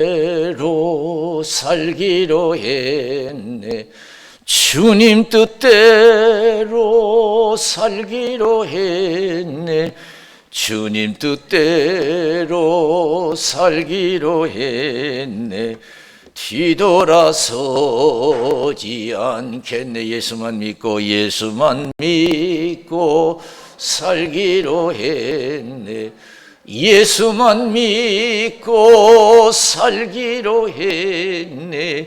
뜻대로 살기로 했네. 주님 뜻대로 살기로 했네. 주님 뜻대로 살기로 했네. 뒤돌아서지 않겠네. 예수만 믿고 예수만 믿고 살기로 했네 예수만 믿고 살기로 했네.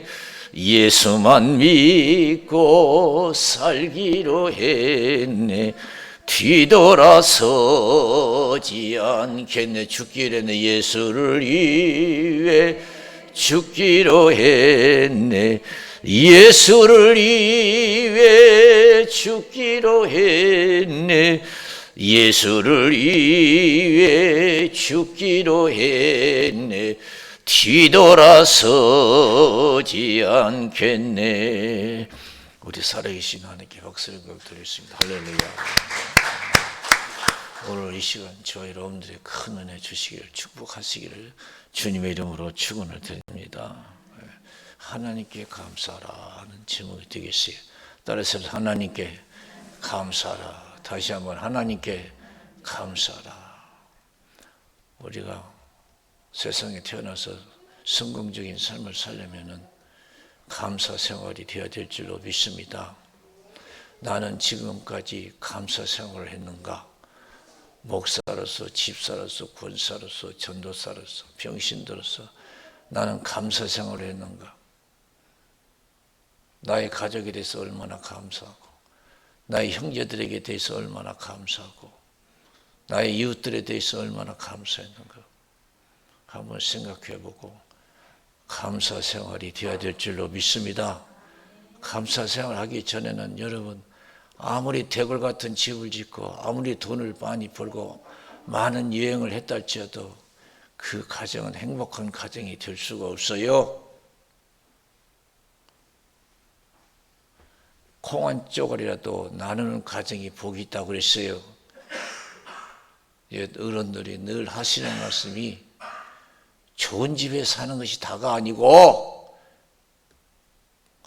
예수만 믿고 살기로 했네. 뒤돌아서지 않겠네. 죽기로는 예수를 위해 죽기로 했네. 예수를 위해 죽기로 했네 예수를 위해 죽기로 했네. 뒤돌아서지 않겠네. 우리 살아계신 하나님께 박수를 드리겠습니다. 할렐루야. 오늘 이 시간 저와 여러분들의 큰 은혜 주시기를 축복하시기를 주님의 이름으로 축원을 드립니다. 하나님께 감사하라는 제목이 되겠어요. 따라서 하나님께 감사하라 다시 한번 하나님께 감사하라. 우리가 세상에 태어나서 성공적인 삶을 살려면은 감사 생활이 되어야 될 줄로 믿습니다. 나는 지금까지 감사 생활을 했는가? 목사로서, 집사로서, 군사로서, 전도사로서, 병신들로서 나는 감사 생활을 했는가? 나의 가족에 대해서 얼마나 감사하고 나의 형제들에게 대해서 얼마나 감사하고 나의 이웃들에 대해서 얼마나 감사했는가 한번 생각해 보고 감사 생활이 되어야 될 줄로 믿습니다. 감사 생활 하기 전에는 여러분 아무리 대궐 같은 집을 짓고 아무리 돈을 많이 벌고 많은 여행을 했다 할지라도 그 가정은 행복한 가정이 될 수가 없어요. 콩 한 쪼가리라도 나누는 가정이 복이 있다고 그랬어요. 어른들이 늘 하시는 말씀이 좋은 집에 사는 것이 다가 아니고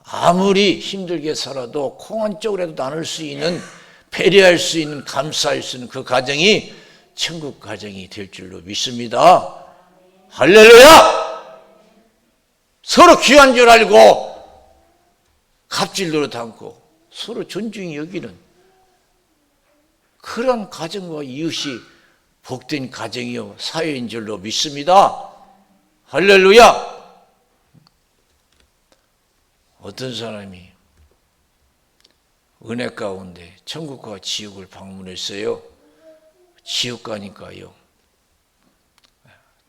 아무리 힘들게 살아도 콩한 쪽이라도 나눌 수 있는 배려할 수 있는 감사할 수 있는 그 가정이 천국 가정이 될 줄로 믿습니다. 할렐루야! 서로 귀한 줄 알고 갑질 노릇 않고 서로 존중히 여기는 그런 가정과 이웃이 복된 가정이요 사회인 줄로 믿습니다. 할렐루야! 어떤 사람이 은혜 가운데 천국과 지옥을 방문했어요. 지옥 가니까요.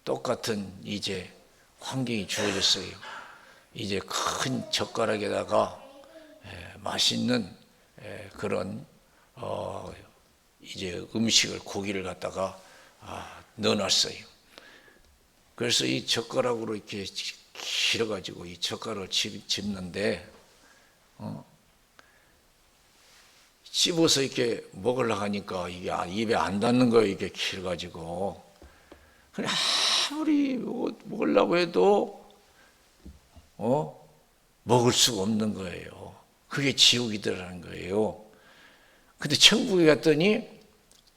똑같은 이제 환경이 주어졌어요. 이제 큰 젓가락에다가 맛있는 그런 어 이제 음식을 고기를 갖다가 아, 넣어놨어요. 그래서 이 젓가락으로 이렇게 길어가지고 이 젓가락을 집는데 어, 씹어서 이렇게 먹으려고 하니까 이게 아, 입에 안 닿는 거예요. 이게 길어가지고. 그래 아무리 먹으려고 해도 어 먹을 수가 없는 거예요. 그게 지옥이더라는 거예요. 근데 천국에 갔더니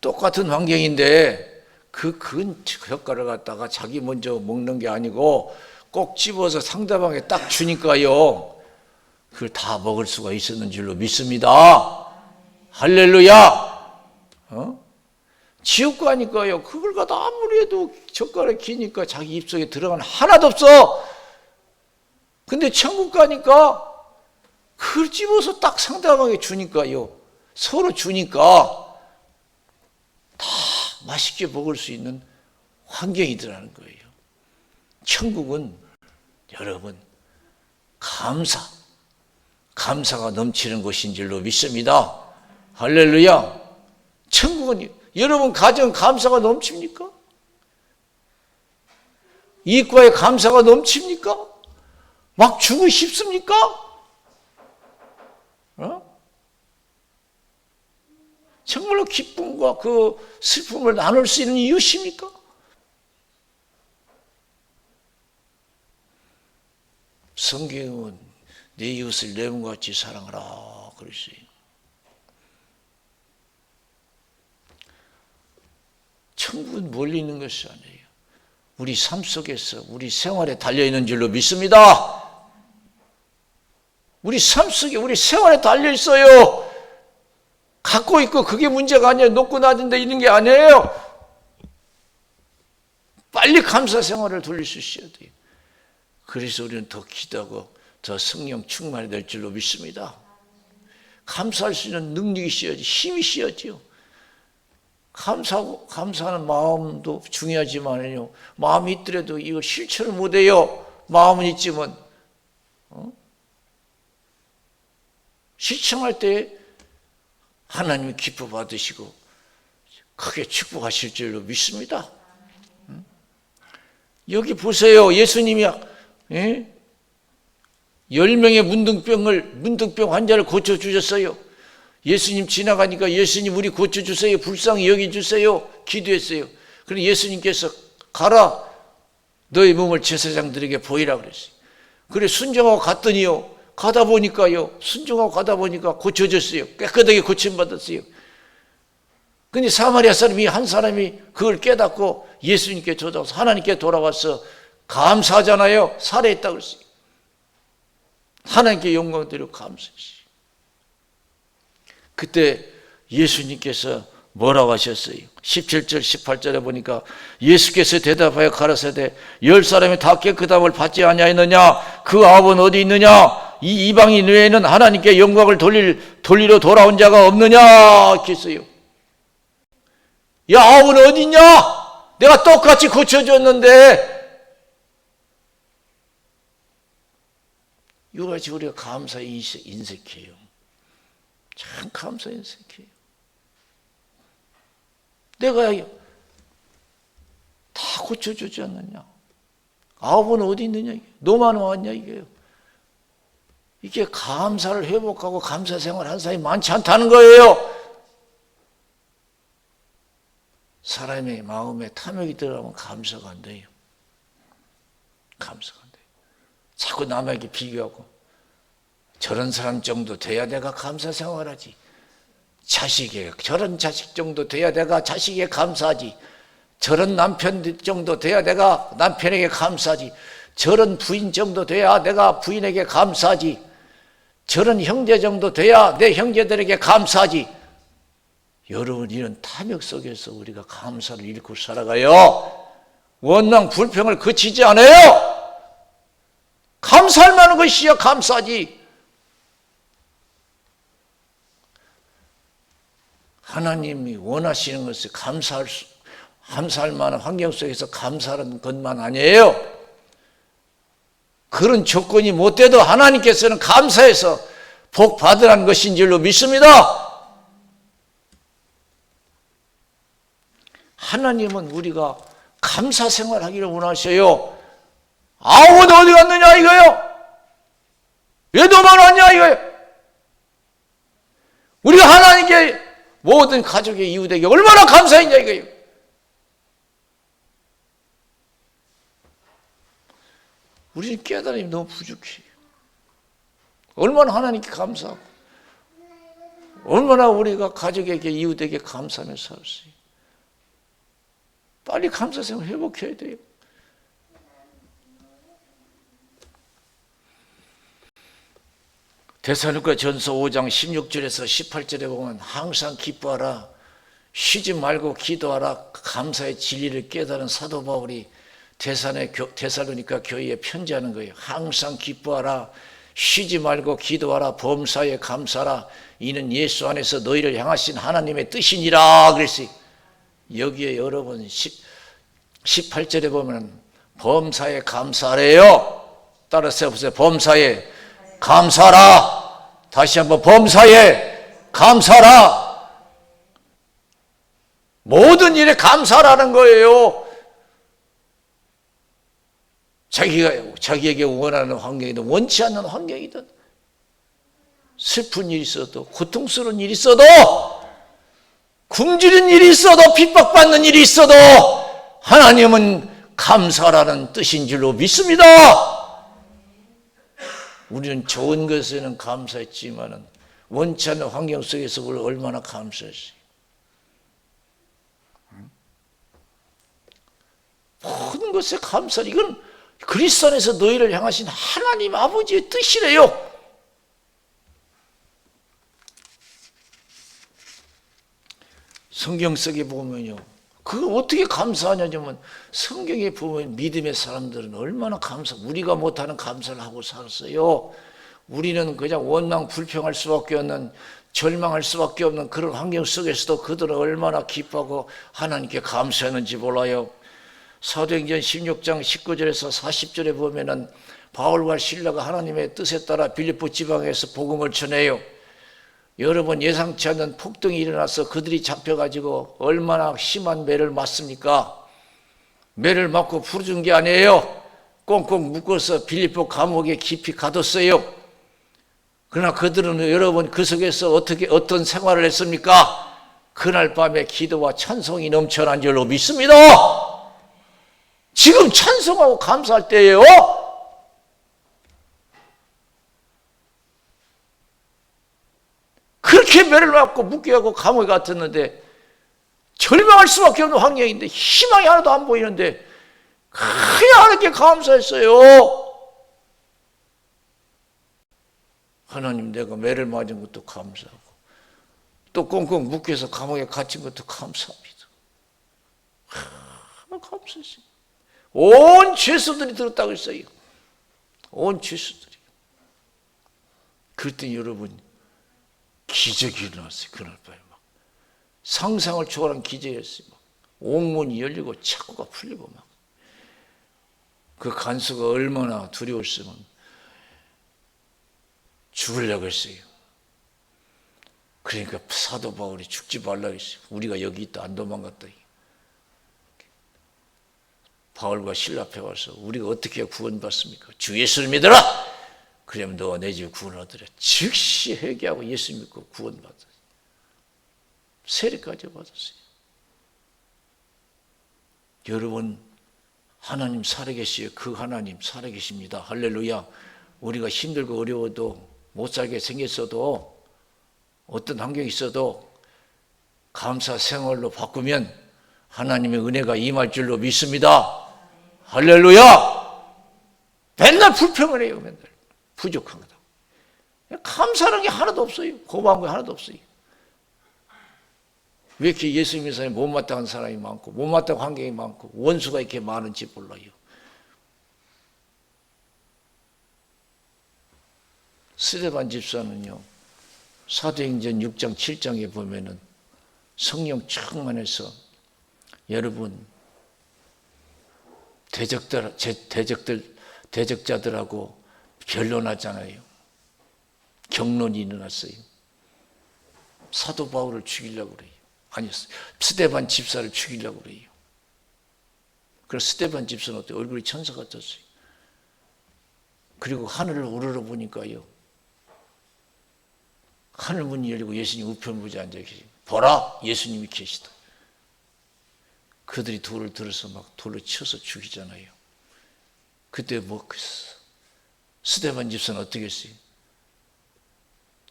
똑같은 환경인데 그큰 젓가락 갖다가 자기 먼저 먹는 게 아니고 꼭 집어서 상대방에 딱 주니까요. 그걸 다 먹을 수가 있었는 줄로 믿습니다. 할렐루야. 어? 지옥 가니까요. 그걸 갖다 아무리 해도 젓가락 기니까 자기 입속에 들어가는 하나도 없어. 근데 천국 가니까 그걸 집어서 딱 상대방에게 주니까요. 서로 주니까 다 맛있게 먹을 수 있는 환경이더라는 거예요. 천국은 여러분 감사, 감사가 넘치는 곳인 줄로 믿습니다. 할렐루야. 천국은 여러분 가정 감사가 넘칩니까? 이과에 감사가 넘칩니까? 막 주고 싶습니까? 어? 정말로 기쁨과 그 슬픔을 나눌 수 있는 이유십니까? 성경은 내 이웃을 내 몸같이 사랑하라 그랬어요. 천국은 멀리 있는 것이 아니에요. 우리 삶 속에서 우리 생활에 달려 있는 줄로 믿습니다. 우리 삶 속에 우리 생활에 달려 있어요. 갖고 있고 그게 문제가 아니에요. 높고 낮은 데 있는 게 아니에요. 빨리 감사 생활을 있어야 돼요. 그래서 우리는 더 기도하고 더 성령 충만이 될 줄로 믿습니다. 감사할 수 있는 능력이 있어야지, 힘이 있어야지요. 감사하고, 감사하는 마음도 중요하지만요. 마음이 있더라도 이걸 실천을 못해요. 마음은 있지만, 실천할 때 하나님이 기뻐 받으시고 크게 축복하실 줄로 믿습니다. 여기 보세요. 예수님이 예? 열 명의 문둥병을 문둥병 환자를 고쳐 주셨어요. 예수님 지나가니까 예수님 우리 고쳐 주세요. 불쌍히 여기 주세요. 기도했어요. 그럼 예수님께서 가라. 너의 몸을 제사장들에게 보이라 그랬어요. 그래 순종하고 갔더니요. 가다 보니까요. 순종하고 가다 보니까 고쳐졌어요. 깨끗하게 고침 받았어요. 근데 사마리아 사람이 한 사람이 그걸 깨닫고 예수님께 돌아와서 하나님께 돌아와서 감사하잖아요. 살해했다 그랬어요. 하나님께 영광 드려 감사했어요. 그때 예수님께서 뭐라고 하셨어요? 17절, 18절에 보니까 예수께서 대답하여 가라사대 열 사람이 다 깨끗함을 받지 아니하였느냐? 그 아합은 어디 있느냐? 이 이방인 외에는 하나님께 영광을 돌릴 돌리러 돌아온 자가 없느냐? 이렇게 했어요. 야, 아합은 어디 있냐? 내가 똑같이 고쳐줬는데 이거같이 우리가 감사 인색해요. 참 감사 인색해요. 내가 다 고쳐주지 않느냐? 아홉은 어디 있느냐? 너만 왔냐 이게요. 이게 감사를 회복하고 감사 생활 한 사람이 많지 않다는 거예요. 사람의 마음에 탐욕이 들어가면 감사가 안 돼요. 감사가 안 돼요. 자꾸 남에게 비교하고 저런 사람 정도 돼야 내가 감사 생활하지. 자식에게 저런 자식 정도 돼야 내가 자식에 감사하지. 저런 남편 정도 돼야 내가 남편에게 감사하지. 저런 부인 정도 돼야 내가 부인에게 감사하지. 저런 형제 정도 돼야 내 형제들에게 감사하지. 여러분 이런 탐욕 속에서 우리가 감사를 잃고 살아가요. 원망 불평을 그치지 않아요. 감사할 만한 것이야 감사지. 하나님이 원하시는 것을 감사할 수, 감사할 만한 환경 속에서 감사하는 것만 아니에요. 그런 조건이 못 돼도 하나님께서는 감사해서 복 받으라는 것인 줄로 믿습니다. 하나님은 우리가 감사 생활하기를 원하셔요. 아무도 어디 갔느냐 이거요? 왜 너만 왔냐 이거요? 우리가 하나님께 모든 가족의 이웃에게 얼마나 감사했냐 이거요. 우리는 깨달음이 너무 부족해요. 얼마나 하나님께 감사하고 얼마나 우리가 가족에게 이웃에게 감사하며 살았어요. 빨리 감사생활 회복해야 돼요. 대사누가 전서 5장 16절에서 18절에 보면 항상 기뻐하라 쉬지 말고 기도하라 감사의 진리를 깨달은 사도 바울이 대산의 대사로니까 교회에 편지하는 거예요. 항상 기뻐하라 쉬지 말고 기도하라 범사에 감사라 이는 예수 안에서 너희를 향하신 하나님의 뜻이니라 그랬어요. 여기에 여러분 18절에 보면 범사에 감사래요. 따라서 보세요. 범사에 감사라. 다시 한번 범사에 감사라. 모든 일에 감사라는 거예요. 자기가 자기에게 원하는 환경이든 원치 않는 환경이든 슬픈 일이 있어도 고통스러운 일이 있어도 굶주린 일이 있어도 핍박받는 일이 있어도 하나님은 감사라는 뜻인 줄로 믿습니다. 우리는 좋은 것에는 감사했지만은 원치 않는 환경 속에서 우리 얼마나 감사했어요. 모든 것에 감사. 이건 그리스도 안에서 너희를 향하신 하나님 아버지의 뜻이래요. 성경 속에 보면요. 그거 어떻게 감사하냐면 성경에 보면 믿음의 사람들은 얼마나 감사, 우리가 못하는 감사를 하고 살았어요. 우리는 그냥 원망 불평할 수밖에 없는 절망할 수밖에 없는 그런 환경 속에서도 그들은 얼마나 기뻐하고 하나님께 감사했는지 몰라요. 사도행전 16장 19절에서 40절에 보면은 바울과 신라가 하나님의 뜻에 따라 빌립보 지방에서 복음을 전해요. 여러분 예상치 않는 폭동이 일어나서 그들이 잡혀가지고 얼마나 심한 매를 맞습니까? 매를 맞고 부르준 게 아니에요. 꽁꽁 묶어서 빌립보 감옥에 깊이 가뒀어요. 그러나 그들은 여러분 그 속에서 어떻게 어떤 생활을 했습니까? 그날 밤에 기도와 찬송이 넘쳐난 줄로 믿습니다. 지금 찬송하고 감사할 때예요. 그렇게 매를 맞고 묶여가고 감옥에 갇혔는데 절망할 수밖에 없는 환경인데 희망이 하나도 안 보이는데 그냥 하나님께 감사했어요. 하나님 내가 매를 맞은 것도 감사하고 또 꽁꽁 묶여서 감옥에 갇힌 것도 감사합니다. 하, 감사했어요. 온 죄수들이 들었다고 했어요. 온 죄수들이. 그때 여러분 기적이 일어났어요. 그날 밤에 막 상상을 초월한 기적이었어요. 막 옥문이 열리고 차고가 풀리고 막. 그 간수가 얼마나 두려웠으면 죽으려고 했어요. 그러니까 사도 바울이 죽지 말라고 했어요. 우리가 여기 있다 안 도망갔다. 바울과 신라 앞에 와서 우리가 어떻게 구원받습니까? 주 예수를 믿어라! 그러면 너와 내 집 구원 얻으라. 즉시 회개하고 예수 믿고 구원받았어요. 세례까지 받았어요. 여러분, 하나님 살아계시요. 그 하나님 살아계십니다. 할렐루야. 우리가 힘들고 어려워도 못 살게 생겼어도 어떤 환경이 있어도 감사 생활로 바꾸면 하나님의 은혜가 임할 줄로 믿습니다. 할렐루야! 맨날 불평을 해요, 맨날. 부족한 거다. 감사하는 게 하나도 없어요. 고마운 게 하나도 없어요. 왜 이렇게 예수 믿는 사람이 못마땅한 사람이 많고, 못마땅한 환경이 많고, 원수가 이렇게 많은지 몰라요. 스데반 집사는요, 사도행전 6장, 7장에 보면은 성령 충만해서 여러분, 대적들, 대적들, 대적자들하고 변론하잖아요. 경론이 일어났어요. 사도 바울을 죽이려고 그래요. 아니, 스테반 집사를 죽이려고 그래요. 그래서 스테반 집사는 어때? 얼굴이 천사 같았어요. 그리고 하늘을 우러러 보니까요. 하늘 문이 열리고 예수님 우편부에 앉아 계시고 보라 예수님이 계시다. 그들이 돌을 들어서 막 돌로 쳐서 죽이잖아요. 그때 뭐 스테반 집사는 어떻게 했어요?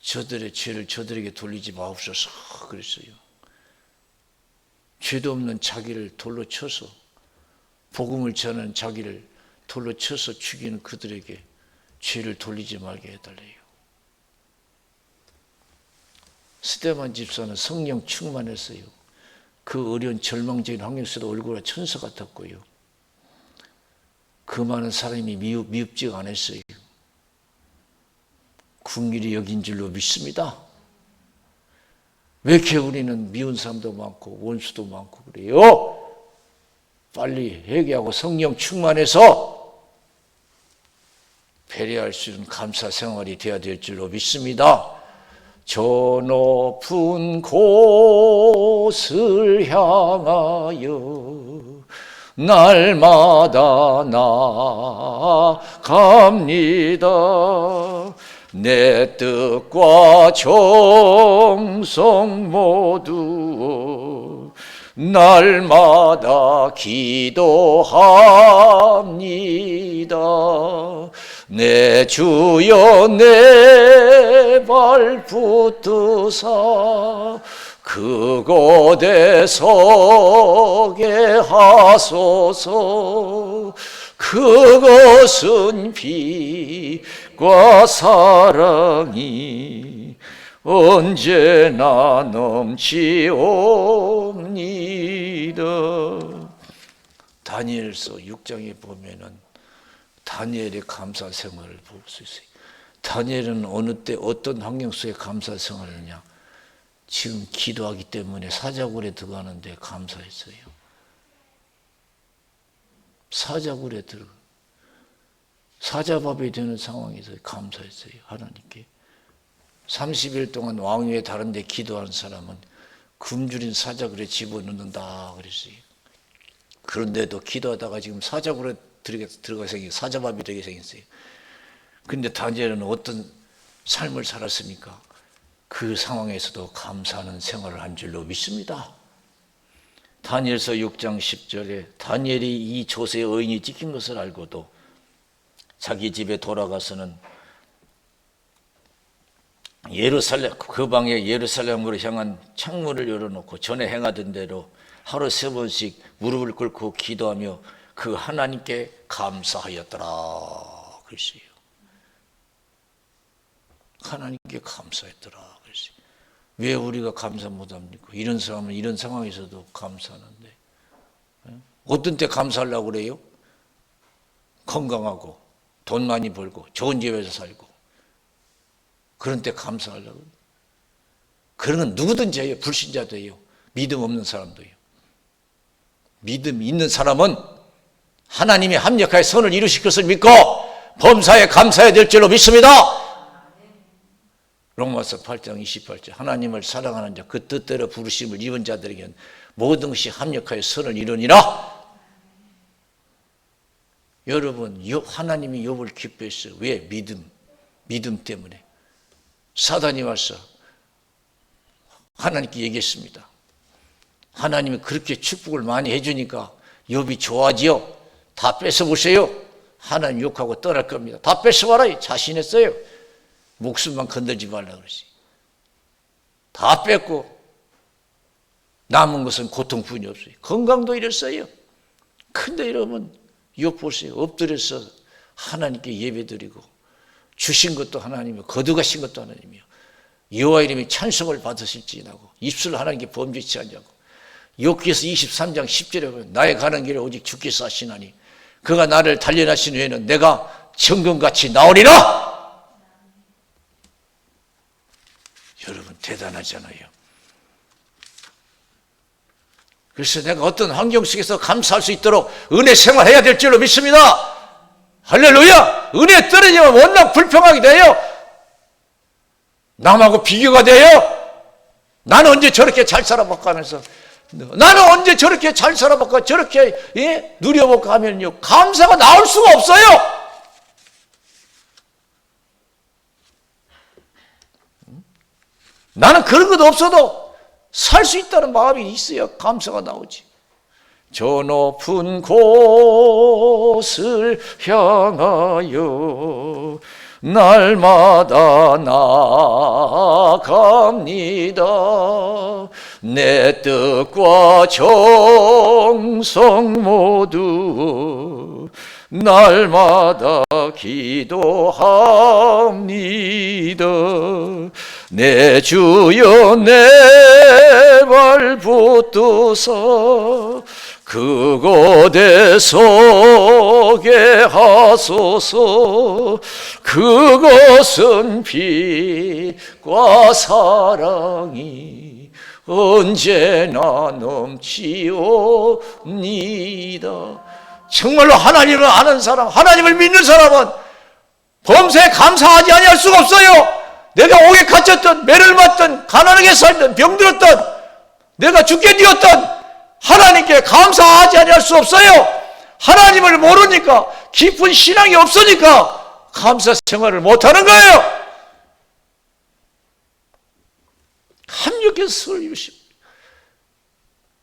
저들의 죄를 저들에게 돌리지 마옵소서 그랬어요. 죄도 없는 자기를 돌로 쳐서 복음을 전하는 자기를 돌로 쳐서 죽이는 그들에게 죄를 돌리지 말게 해달래요. 스테반 집사는 성령 충만했어요. 그 어려운 절망적인 환경 속에도 얼굴은 천사 같았고요. 그 많은 사람이 미흡, 미흡지가 않았어요. 궁일이 여긴 줄로 믿습니다. 왜 이렇게 우리는 미운 사람도 많고 원수도 많고 그래요? 빨리 회개하고 성령 충만해서 배려할 수 있는 감사 생활이 되어야 될 줄로 믿습니다. 저 높은 곳을 향하여 날마다 나갑니다. 내 뜻과 정성 모두 날마다 기도합니다. 내 주여 내 발 붙드사 그곳에 서게 하소서 그것은 빛과 사랑이 언제나 넘치옵니다. 다니엘서 6장에 보면은 다니엘의 감사 생활을 볼 수 있어요. 다니엘은 어느 때 어떤 환경 속에 감사 생활을 하냐? 지금 기도하기 때문에 사자굴에 들어가는데 감사했어요. 사자굴에 들어 사자밥이 되는 상황에서 감사했어요. 하나님께. 30일 동안 왕위에 다른 데 기도하는 사람은 굶주린 사자굴에 집어넣는다 그랬어요. 그런데도 기도하다가 지금 사자굴에 들어가 생긴 사자밥이 되게 생겼어요. 근데 다니엘은 어떤 삶을 살았습니까? 그 상황에서도 감사하는 생활을 한 줄로 믿습니다. 다니엘서 6장 10절에 다니엘이 이 조세의 의인이 찍힌 것을 알고도 자기 집에 돌아가서는 예루살렘 그 방에 예루살렘으로 향한 창문을 열어놓고 전에 행하던 대로 하루 세 번씩 무릎을 꿇고 기도하며 그 하나님께 감사하였더라 그랬어요. 하나님께 감사했더라 그랬어요. 왜 우리가 감사 못합니까? 이런 사람은 이런 상황에서도 감사하는데 예? 어떤 때 감사하려고 그래요? 건강하고 돈 많이 벌고 좋은 집에서 살고 그런 때 감사하려고 그런 건 누구든지 해요. 불신자도 해요. 믿음 없는 사람도 해요. 믿음 있는 사람은 하나님이 합력하여 선을 이루실 것을 믿고 범사에 감사해야 될 줄로 믿습니다. 로마서 8장 28절. 하나님을 사랑하는 자 그 뜻대로 부르심을 입은 자들에게는 모든 것이 합력하여 선을 이루니라. 여러분 하나님이 욥을 기뻐했어요. 왜? 믿음. 믿음 때문에. 사단이 와서 하나님께 얘기했습니다. 하나님이 그렇게 축복을 많이 해주니까 욥이 좋아지요 다 뺏어보세요 하나님 욕하고 떠날 겁니다 다 뺏어봐라 자신했어요 목숨만 건들지 말라 그러지. 다 뺐고 남은 것은 고통뿐이 없어요. 건강도 이랬어요. 근데 이러면 욕 보세요. 엎드려서 하나님께 예배드리고 주신 것도 하나님이요 거두가신 것도 하나님이요 여호와 이름이 찬송을 받으실지라고 입술 하나님께 범죄치 않냐고 욕기에서 23장 10절에 보면 나의 가는 길을 오직 주께서 하시나니 그가 나를 단련하신 후에는 내가 정금같이 나오리라 여러분 대단하잖아요. 그래서 내가 어떤 환경 속에서 감사할 수 있도록 은혜 생활해야 될 줄로 믿습니다. 할렐루야! 은혜 떨어지면 워낙 불평하게 돼요. 남하고 비교가 돼요. 나는 언제 저렇게 잘 살아볼까 하면서 나는 언제 저렇게 잘 살아볼까 저렇게 예? 누려볼까 하면요 감사가 나올 수가 없어요. 나는 그런 것 없어도 살 수 있다는 마음이 있어야 감사가 나오지. 저 높은 곳을 향하여 날마다 나아갑니다. 내 뜻과 정성 모두 날마다 기도합니다. 내 주여 내 발 붙드사 그곳에 서게 하소서 그것은 빛과 사랑이 언제나 넘치옵니다. 정말로 하나님을 아는 사람, 하나님을 믿는 사람은 범사에 감사하지 아니할 수가 없어요. 내가 옥에 갇혔던, 매를 맞던, 가난하게 살던, 병들었던, 내가 죽게 되었던 감사하지 아니할 수 없어요. 하나님을 모르니까 깊은 신앙이 없으니까 감사 생활을 못하는 거예요. 합력해서 설 이루십니다.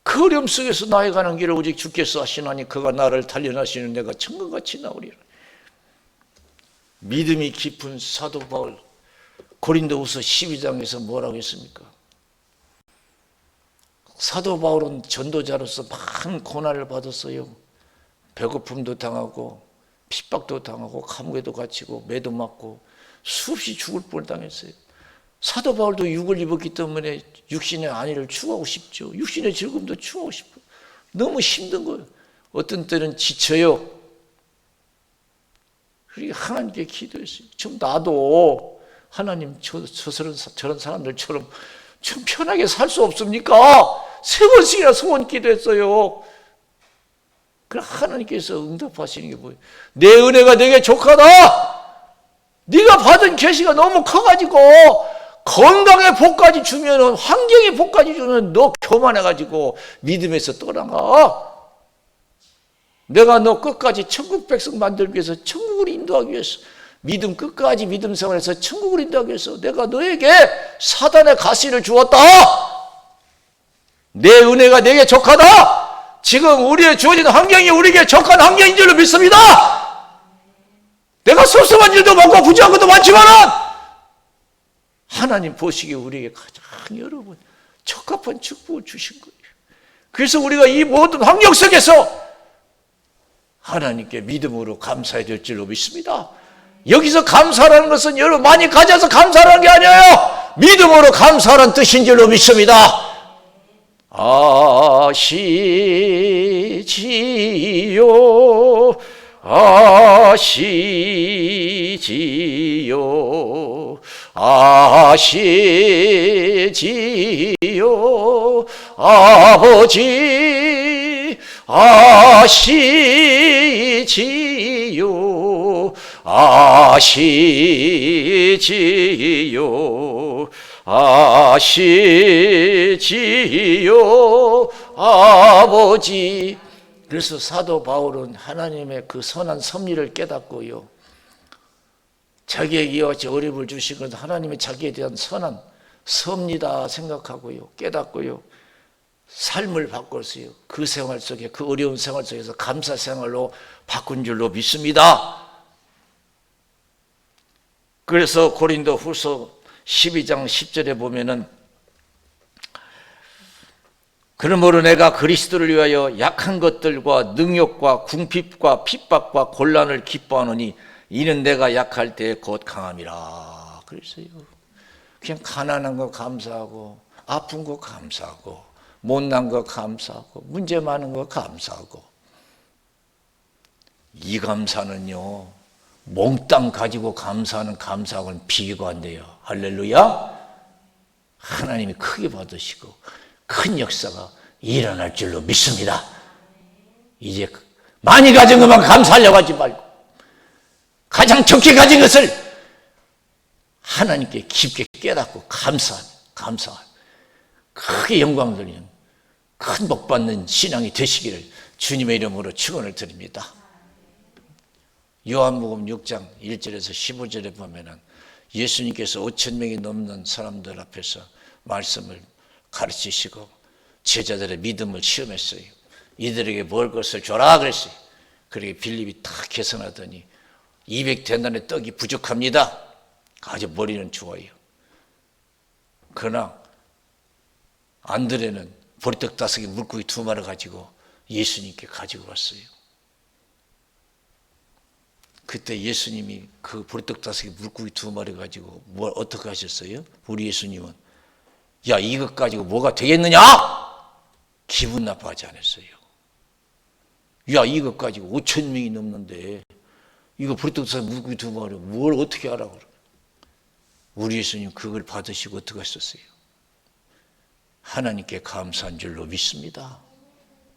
그 어려움 속에서 나아가는 길을 오직 주께서 하시나니 그가 나를 단련하시는 내가 천금같이 나오리라. 믿음이 깊은 사도 바울 고린도후서 12장에서 뭐라고 했습니까? 사도 바울은 전도자로서 많은 고난을 받았어요. 배고픔도 당하고 핍박도 당하고 감옥에도 갇히고 매도 맞고 수없이 죽을 뻔 당했어요. 사도 바울도 육을 입었기 때문에 육신의 안위를 추구하고 싶죠. 육신의 즐거움도 추구하고 싶고 너무 힘든 거예요. 어떤 때는 지쳐요. 그리고 하나님께 기도했어요. 좀 나도 하나님 저, 저런, 저런 사람들처럼 좀 편하게 살 수 없습니까? 세 번씩이나 소원 기도했어요. 그럼 하나님께서 응답하시는 게 뭐예요? 내 은혜가 내게 족하다. 네가 받은 계시가 너무 커가지고 건강의 복까지 주면은 환경의 복까지 주면 너 교만해가지고 믿음에서 떠나가. 내가 너 끝까지 천국 백성 만들기 위해서 천국을 인도하기 위해서 믿음 끝까지 믿음 생활에서 천국을 인도하기 위해서 내가 너에게 사단의 가시를 주었다. 내 은혜가 내게 족하다. 지금 우리의 주어진 환경이 우리에게 적한 환경인 줄로 믿습니다. 내가 섭섭한 일도 많고 부족한 것도 많지만은 하나님 보시기에 우리에게 가장 여러분 적합한 축복을 주신 거예요. 그래서 우리가 이 모든 환경 속에서 하나님께 믿음으로 감사해야 될 줄로 믿습니다. 여기서 감사라는 것은 여러분 많이 가져서 감사라는 게 아니에요. 믿음으로 감사라는 뜻인 줄로 믿습니다. 아시지요? 아시지요? 아시지요? 아버지 아시지요? 아시지요 아시지요 아버지. 그래서 사도 바울은 하나님의 그 선한 섭리를 깨닫고요. 자기에게 같이 어려움을 주신 건 하나님의 자기에 대한 선한 섭리다 생각하고요. 깨닫고요. 삶을 바꿨어요. 그 생활 속에 그 어려운 생활 속에서 감사 생활로 바꾼 줄로 믿습니다. 그래서 고린도 후서 12장 10절에 보면은 그러므로 내가 그리스도를 위하여 약한 것들과 능욕과 궁핍과 핍박과 곤란을 기뻐하노니 이는 내가 약할 때곧 강함이라 그랬어요. 그냥 가난한 거 감사하고 아픈 거 감사하고 못난 거 감사하고 문제 많은 거 감사하고 이 감사는요 몽땅 가지고 감사하는 감사하고는 비교가 안 돼요. 할렐루야. 하나님이 크게 받으시고 큰 역사가 일어날 줄로 믿습니다. 이제 많이 가진 것만 감사하려고 하지 말고 가장 적게 가진 것을 하나님께 깊게 깨닫고 감사하며 감사하며 크게 영광 돌리는 큰 복 받는 신앙이 되시기를 주님의 이름으로 축원을 드립니다. 요한복음 6장 1절에서 15절에 보면은 예수님께서 5천 명이 넘는 사람들 앞에서 말씀을 가르치시고 제자들의 믿음을 시험했어요. 이들에게 먹을 것을 줘라 그랬어요. 그러게 빌립이 딱 계산하더니 200대난의 떡이 부족합니다. 아주 머리는 좋아요. 그러나 안드레는 보리떡 다섯 개 물고기 두 마리 가지고 예수님께 가지고 왔어요. 그때 예수님이 그 보리떡 다섯 개 물고기 두 마리 가지고 뭘 어떻게 하셨어요? 우리 예수님은 야 이것 가지고 뭐가 되겠느냐? 기분 나빠하지 않았어요. 야 이것 가지고 5천 명이 넘는데 이거 보리떡 다섯 개 물고기 두 마리 뭘 어떻게 하라고? 우리 예수님 그걸 받으시고 어떻게 하셨어요? 하나님께 감사한 줄로 믿습니다.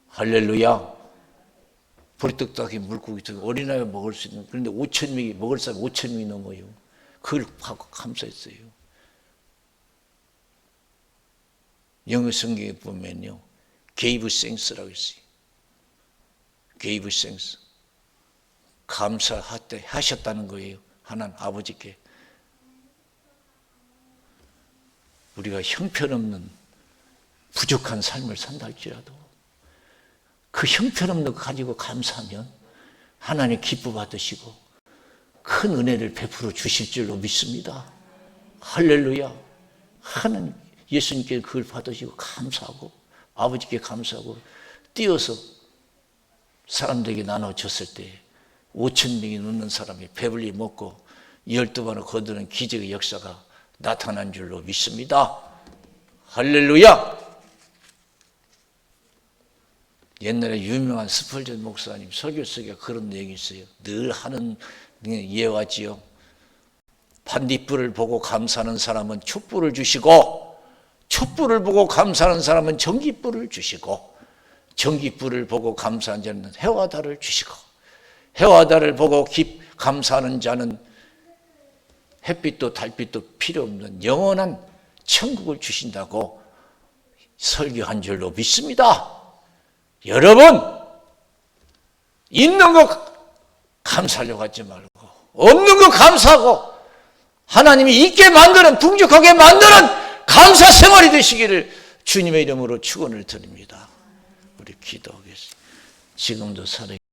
할렐루야. 보리떡 따기 물고기 등 어린아이가 먹을 수 있는 그런데 5천 명이 먹을 사람 5천 명이 넘어요. 그걸 하고 감사했어요. 영어 성경에 보면요. 게이브 생스라고 있어요. 게이브 생스. 감사하때 하셨다는 거예요. 하나님 아버지께. 우리가 형편없는 부족한 삶을 산다 할지라도 그 형편없는 거 가지고 감사하면 하나님 기뻐 받으시고 큰 은혜를 베풀어 주실 줄로 믿습니다. 할렐루야. 하나님, 예수님께 그걸 받으시고 감사하고 아버지께 감사하고 뛰어서 사람들에게 나눠줬을 때 5천 명이 넘는 사람이 배불리 먹고 열두 번을 거두는 기적의 역사가 나타난 줄로 믿습니다. 할렐루야! 옛날에 유명한 스펄전 목사님 설교 속에 그런 내용이 있어요. 늘 하는 예화지요. 반딧불을 보고 감사하는 사람은 촛불을 주시고 촛불을 보고 감사하는 사람은 전기불을 주시고 전기불을 보고 감사하는 자는 해와 달을 주시고 해와 달을 보고 기, 감사하는 자는 햇빛도 달빛도 필요 없는 영원한 천국을 주신다고 설교한 줄로 믿습니다. 여러분 있는 거 감사하려고 하지 말고 없는 거 감사하고 하나님이 있게 만드는 풍족하게 만드는 감사 생활이 되시기를 주님의 이름으로 축원을 드립니다. 우리 기도하겠습니다. 지금도 살아